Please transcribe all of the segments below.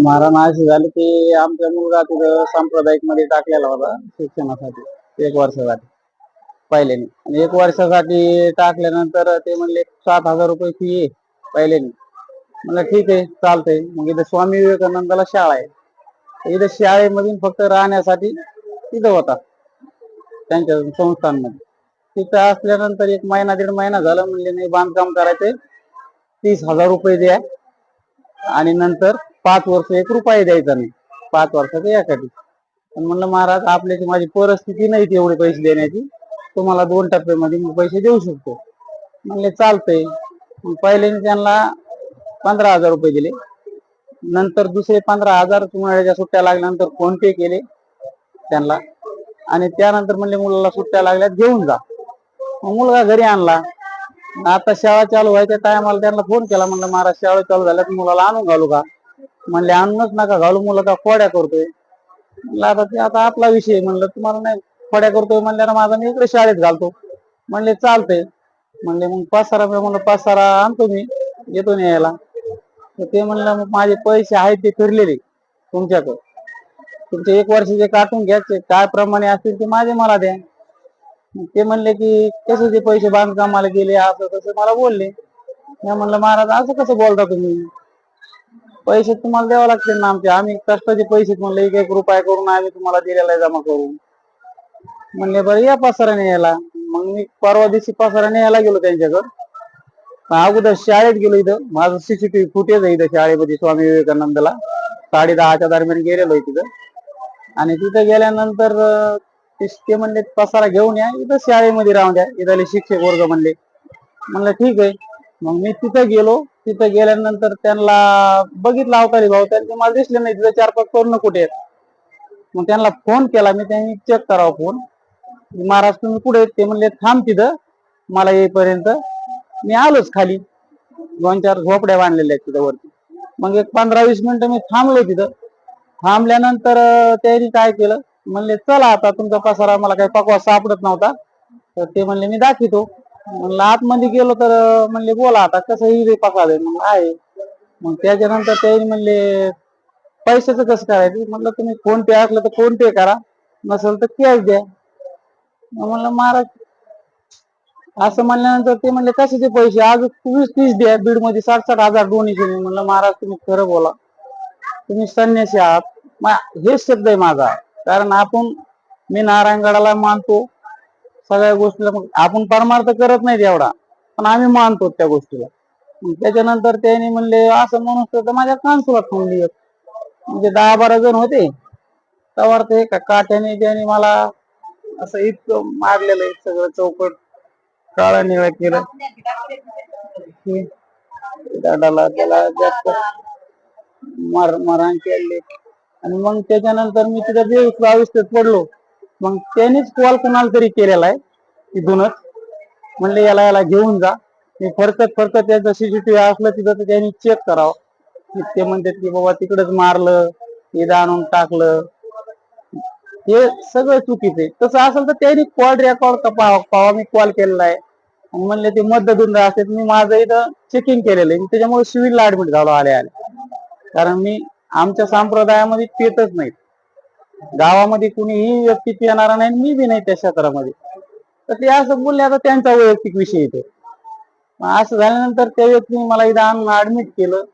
मारण अशी झाली की आमचा मुलगा तिथं सांप्रदायिकमध्ये टाकलेला होता शिक्षणासाठी एक वर्षासाठी. पहिल्याने आणि एक वर्षासाठी टाकल्यानंतर ते म्हणले सात हजार रुपये फी आहे पहिल्याने म्हणलं ठीक आहे चालतंय. मग इथं स्वामी विवेकानंदाला शाळा आहे. इथं शाळेमधून फक्त राहण्यासाठी तिथं होता. त्यांच्या संस्थांमध्ये तिथं असल्यानंतर एक महिना दीड महिना झाला म्हणले नाही बांधकाम करायचंय. तीस हजार रुपये द्या. आणि नंतर पाच वर्ष एक रुपये द्यायचा नाही. पाच वर्षाचा यासाठी पण म्हणलं महाराज आपल्याची माझी परिस्थिती नाही तेवढे पैसे देण्याची. तुम्हाला दोन टप्प्यामध्ये मी पैसे देऊ शकतो. म्हणले चालतंय. मग त्यांना पंधरा हजार रुपये दिले. नंतर दुसरे पंधरा हजार उन्हाळ्याच्या सुट्ट्या लागल्यानंतर फोन पे केले त्यांना. आणि त्यानंतर म्हणले मुलाला सुट्ट्या लागल्यात घेऊन जा. मग मुलगा घरी आणला. आता शाळा चालू व्हायच्या टायमाला त्यांना फोन केला. म्हणलं महाराज शाळा चालू झाल्या तर मुलाला आणून घालू का? म्हणले आणूनच नका घालू मुलं का खोड्या करतोय. म्हणलं आता ते आता आपला विषय आहे. म्हणलं तुम्हाला नाही खोड्या करतोय. म्हणल्यानं माझा मी इकडे शाळेत घालतो. म्हणले चालतंय. म्हणले मग पाच सारा म्हणलं पाच आणतो मी येतो न्यायला तर ते म्हणलं मग माझे पैसे आहेत ते फिरलेले तुमच्याकडे. तुमचे एक वर्षाचे काटून घ्यायचे. काय प्रमाणे असतील ते माझे मला द्या. ते म्हणले की कसे ते पैसे बांधकामाला गेले असं तसं. मला बोलले. मी म्हणलं महाराज असं कसं बोलता तुम्ही? पैसे तुम्हाला द्यावं लागतील ना आमचे. आम्ही कष्टाचे पैसे म्हणले एक एक रुपया करून आम्ही तुम्हाला दिलेला जमा करून. म्हणले बरं या पसाराने यायला. मग मी परवा दिवशी पसाराने यायला गेलो त्यांच्याकडं. अगोदर शाळेत गेलो इथं. माझं सीसीटीव्ही फुटेज आहे इथं शाळेमध्ये स्वामी विवेकानंदला. साडे दहाच्या दरम्यान गेलेलो आहे तिथं. आणि तिथं गेल्यानंतर ते म्हणले पसारा घेऊन या इथं शाळेमध्ये राहून द्या इथले शिक्षक वर्ग म्हणले. म्हणलं ठीक आहे. मग मी तिथं गेलो तिथं गेल्यानंतर त्यांना बघितलं अवतारी भाऊ त्यांचे मला दिसले नाही तिथं चार पाच करून कुठे आहेत? मग त्यांना फोन केला मी त्यांनी चेक करावा फोन. महाराज तुम्ही कुठे आहेत? ते म्हणले थांब तिथं मला येईपर्यंत. मी आलोच खाली. दोन चार झोपड्या बांधलेल्या आहेत तिथं वरती. मग एक पंधरा वीस मिनिटं मी थांबलो तिथं. थांबल्यानंतर त्यांनी काय केलं? म्हणले चला आता तुमचा पसारा मला काही पकवा सापडत नव्हता. तर ते म्हणले मी दाखवतो. म्हणलं आतमध्ये गेलो तर म्हणले बोला आता कसं ही पसार आहे मग आहे. मग त्याच्यानंतर त्यांनी म्हणले पैशाचं कसं करायचं? म्हणलं तुम्ही फोन पे असलं तर फोन पे करा नसेल तर कॅश द्या. म्हणलं महाराज. असं म्हणल्यानंतर ते म्हणले कशाचे पैसे? आज वीस तीस द्या बीडमध्ये साठ साठ हजार डोनेशन म्हणलं महाराज तुम्ही खरं बोला. तुम्ही संन्यासी आहात. हे हेच शब्द आहे माझा. कारण आपण मी नारायणगडाला मानतो सगळ्या गोष्टीला आपण परमार्थ करत नाही एवढा पण आम्ही मानतो त्या गोष्टीला. त्याच्यानंतर त्यांनी म्हणले असं म्हणून तर माझ्या कानसुला थांबली म्हणजे दहा बारा जण होते. त्यावर ते एका काठ्याने त्याने मला असं इतकं मारलेलं आहे सगळं चौकट काळा निळा केलं. दाडाला त्याला जास्त मार मारहाण केले. आणि मग त्याच्यानंतर मी तिथे बेवीस अवस्थेत पडलो. मग त्यानेच कॉल कोणाला तरी केलेला आहे तिथूनच म्हणले याला याला घेऊन जा. मी फरकत फरकत त्याचं सीसीटीव्ही असलं तिथं तर त्यांनी चेक करावं. ते म्हणतात की बाबा तिकडच मारलं इथं आणून टाकलं. हे सगळं चुकीचं आहे. तसं असेल तर त्यांनी कॉल रेकॉर्ड पावा मी कॉल केलेला आहे. म्हणले ते मतदान असतात. मी माझं इथं चेकिंग केलेलं आहे. त्याच्यामुळे सिव्हिलला ऍडमिट झालो आले आले कारण मी आमच्या संप्रदायामध्ये पितच नाहीत. गावामध्ये कुणीही व्यक्ती पिणारा नाही मी बी नाही त्या क्षेत्रामध्ये. तर ते असं बोलले आता त्यांचा वैयक्तिक विषय येतो. असं झाल्यानंतर त्या व्यक्तीने मला इथं ऍडमिट केलं.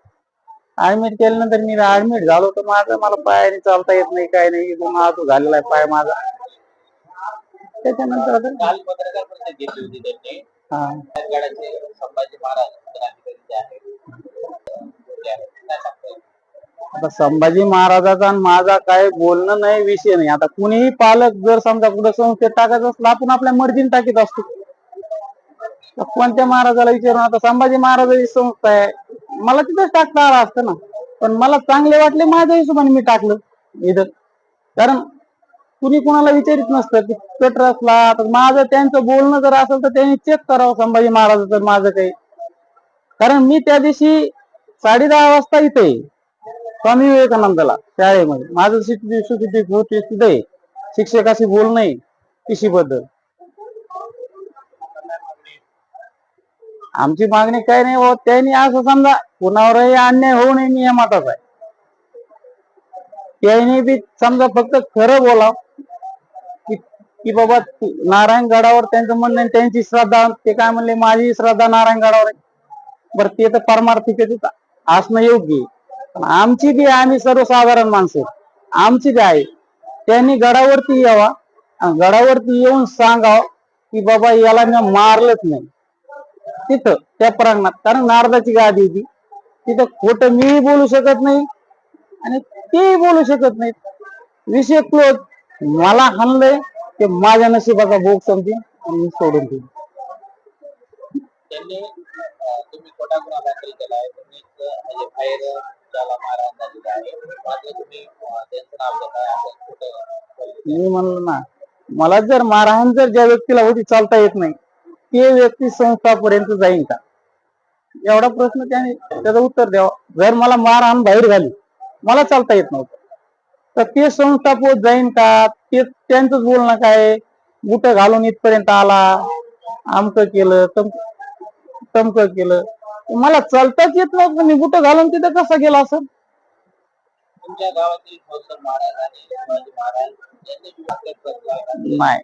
ऍडमिट केल्यानंतर मी ऍडमिट झालो तर माझं मला पायाने चालता येत नाही काय नाही इथून हा तो झालेला आहे पाय माझा. त्याच्यानंतर आता होती त्यांनी. हा गडाचे संभाजी महाराज उत्तराधिकारी जे आहेत ते आहेत. काय सांगता येईल? आता संभाजी महाराजाचा आणि माझा काय बोलणं नाही विषय नाही. आता कुणीही पालक जर समजा कुठं संस्थेत टाकायचं असलं आपण आपल्या मर्जीने टाकीत असतो. कोणत्या महाराजाला विचारून? आता संभाजी महाराजाची संस्था आहे. मला तिथंच टाकता आलं असतं ना. पण मला चांगले वाटले माझ्या हिशोबाने मी टाकलं इथं. कारण कुणी कुणाला विचारित नसतं की कटरसला तर माझं त्यांचं बोलणं जर असेल तर त्यांनी चेक करावं संभाजी महाराजाचं माझं काही. कारण मी त्या दिवशी साडे दहा वाजता इथे आहे. स्वामी विवेकानंदाला शाळेमध्ये. माझं सुकिती सुखी होती आहे. शिक्षकाशी बोल आहे कृषी आमची मागणी काय नाही हो त्यांनी असं समजा कुणावरही अन्याय होऊ नये मी आहे. त्यांनी बी समजा फक्त खरं बोलाव की की बाबा नारायणगडावर नारायण गडावर त्यांचं म्हणणं आहे, त्यांची श्रद्धा ते काय म्हणले माझी श्रद्धा नारायण गडावर आहे. बरं ते तर परमार्थिकच असणं योग्य आहे. पण आमची बी आहे, आम्ही सर्वसाधारण माणसं आमची बी आहे. त्यांनी गडावरती यावा. आणि गडावरती येऊन सांगाव की बाबा याला मी मारलंच नाही. तिथं त्या प्रांगणात कारण नारदाची गादी होती. तिथं खोटं मी बोलू शकत नाही आणि ते बोलू शकत नाहीत विषय क्लोज. मला हाणलंय ते माझ्या नशिबाचा भोग समजेन आणि मी सोडून देईन. त्यांनी तुम्ही खोटा गुन्हा दाखल आहे. तुम्ही म्हणजे बाहेर त्याला मारहाण झालेली आहे. मात्र तुम्ही त्यांचं नाव घेताय असं खोटं मी म्हणलो ना मला जर मारहाण जर ज्या व्यक्तीला होती चालता येत नाही ते व्यक्ती संस्थापर्यंत जाईन का? एवढा प्रश्न त्याने त्याचं उत्तर द्यावा. जर मला मारहाण बाहेर झाली मला चालता येत नव्हतं. तर ते संस्था पोत जाईन का? ते त्यांचंच बोलणं काय बुट घालून इथपर्यंत आला आमचं केलं तर तमक केलं. मला चालताच येत नव्हतं मी बुट घालून तिथं कसा गेला असं? तुमच्या गावातील नाही.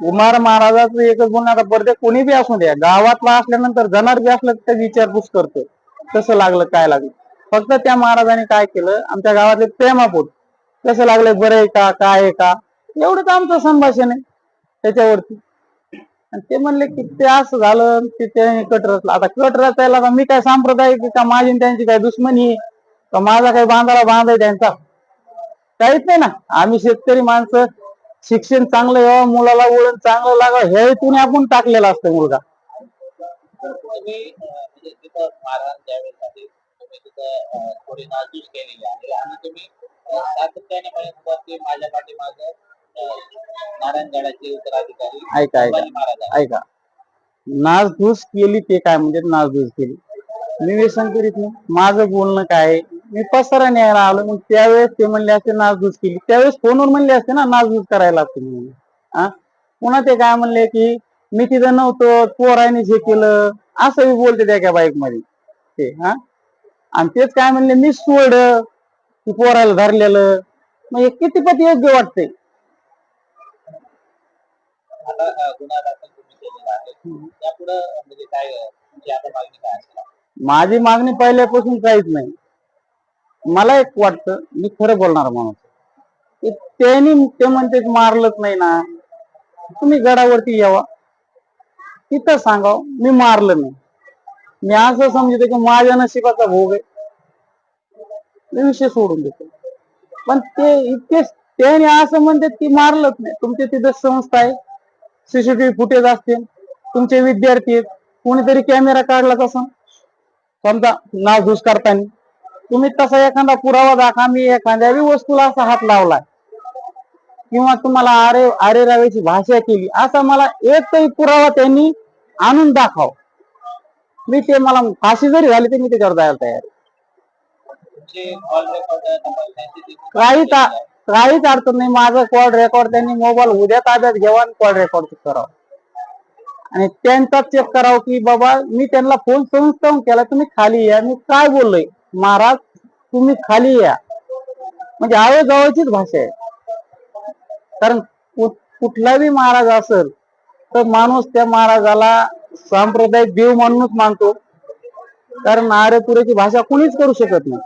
कुमार महाराजाचं एकच बोलणं आता पडते कोणी बी असू द्या. गावातला असल्यानंतर जनार बी असलं तर त्याची विचारपूस करतो. कसं लागलं काय लागलं? फक्त त्या महाराजांनी काय केलं? आमच्या गावातले प्रेमापोट कसं लागलं बरं आहे का काय आहे का? एवढंच आमचं संभाषण आहे त्याच्यावरती. आणि ते म्हणले की ते असं झालं की त्याने कट रचला आता कट रचायला का मी काय सांप्रदायिक आहे का? माझी आणि त्यांची काय दुश्मनी आहे? का माझा काही बांधाला बांध आहे त्यांचा? काहीच नाही ना. आम्ही शेतकरी माणसं शिक्षण चांगलं यावं मुलाला वळण चांगलं लागावं हे हेतून आपण टाकलेला असतो मुलगा. थोडी नासधूस केलेली आहे आणि तुम्ही सातत्याने माझ्या पाठीमागं नारायणगडाचे उत्तराधिकारी ऐका ऐका. महाराज. ऐका. नासधूस केली ते काय म्हणजे नासधूस केली. मी व्यसन करीत नाही. माझं बोलणं काय आहे? मी पसारा न्यायला आलो मग त्यावेळेस ते म्हणले असते नासधूस केली. त्यावेळेस फोनवर म्हणले असते ना नासधूस करायला लागते म्हणून. हा पुन्हा ते काय म्हणले की मी तिथं नव्हतो पोराने हे केलं. असं बी बोलते त्या बाईकमध्ये ते हा? आणि तेच काय म्हणले मी सोड की पोराला धरलेलं. मग हे किती पती योग्य वाटतंय? झाला गुन्हा दाखल तुम्ही केलेला आहे त्यापुढे म्हणजे काय तुमची आता मागणी काय असेल माझी मागणी पहिल्यापासून काहीच नाही. मला एक वाटतं मी खरं बोलणार माणूस त्यांनी ते म्हणते की मारलंच नाही ना. तुम्ही गडावरती यावा. तिथं सांगाव मी मारलं नाही. मी असं समजतो की माझ्या नशिबाचा भोग आहे. मी विषय सोडून देतो. पण ते इतके त्याने असं म्हणते ती मारलंच नाही. तुमची तिथं संस्था आहे. सीसीटीव्ही फुटेज असतील तुमचे विद्यार्थी आहेत कोणीतरी कॅमेरा काढला तसा समजा नासधूस करताना तुम्ही तसा एखादा पुरावा दाखवा मी एखाद्या वस्तूला असा हात लावलाय. किंवा तुम्हाला आरे आरे रावेची भाषा केली असा मला एकही पुरावा त्यांनी आणून दाखव. मी ते मला फाशी जरी झाली तर मी त्याच्यावर जायला तयार आहे. काहीच अडचण नाही. माझं कॉल रेकॉर्ड त्यांनी मोबाईल उद्या ताब्यात घ्यावा आणि कॉल रेकॉर्ड करावं. आणि त्यांचा चेक करावं की बाबा मी त्यांना फोन संस्थावून केला तुम्ही खाली या. मी काय बोललोय? महाराज तुम्ही खाली या. म्हणजे आवय जवळचीच भाषा आहे. कारण कुठलाही कुठला महाराज असेल तर माणूस त्या महाराजाला सांप्रदायिक देव म्हणूनच मानतो. कारण आरेपुरेची भाषा कुणीच करू शकत नाही.